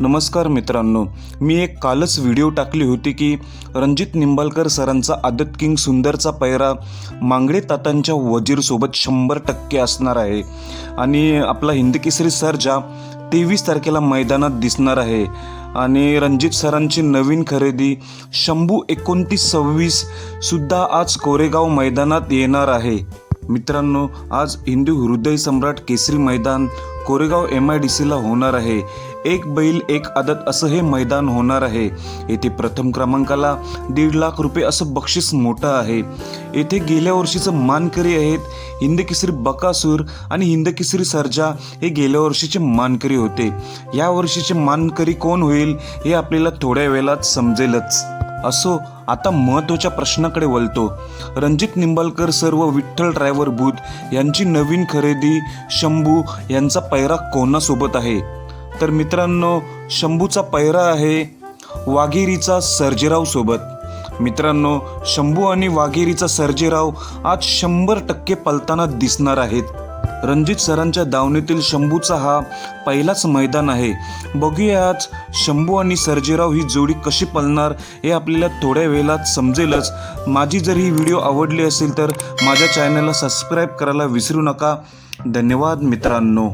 नमस्कार मित्रांनो मी एक कालच व्हिडिओ टाकली होती की रणजित निंबाळकर सरांचा आदत किंग सुंदरचा पैरा मांगडे तातांच्या वजीरसोबत शंभर टक्के असणार आहे. आणि आपला हिंदकेसरी सरजा तेवीस तारखेला मैदानात दिसणार आहे. आणि रणजित सरांची नवीन खरेदी शंभू एकोणतीस सव्वीस सुद्धा आज कोरेगाव मैदानात येणार आहे. मित्रांनो आज हिंदू हृदय सम्राट केसरी मैदान कोरेगाव एम आय डी सीला होणार आहे. एक बैल एक आदत असं हे मैदान होणार आहे. येथे प्रथम क्रमांकाला दीड लाख रुपये असं बक्षीस मोठं आहे. येथे गेल्या वर्षीचं मानकरी आहेत हिंदकेसरी बकासूर आणि हिंदकेसरी सर्जा हे गेल्या वर्षीचे मानकरी होते. या वर्षीचे मानकरी कोण होईल हे आपल्याला थोड्या वेळात समजेलच. असो आता महत्त्वाच्या प्रश्नाकडे वळतो. रणजित निंबाळकर सर्व विठ्ठल ड्रायव्हर भूत यांची नवीन खरेदी शंभू यांचा पैरा कोणासोबत आहे? तर मित्रांनो शंभूचा पैरा आहे वाघेरीचा सर्जेराव सोबत. मित्रांनो शंभू आणि वाघेरीचा सर्जेराव आज शंभर टक्के पलताना दिसणार आहेत. रणजित सरांच्या दावणीतील शंभूचा हा पहिलाच मैदान आहे. बघूया आज शंभू आणि सर्जेराव ही जोडी कशी पलणार हे आपल्याला थोड्या वेळात समजेलच. माझी जर ही व्हिडिओ आवडली असेल तर माझ्या चॅनलला सबस्क्राईब करायला विसरू नका. धन्यवाद मित्रांनो.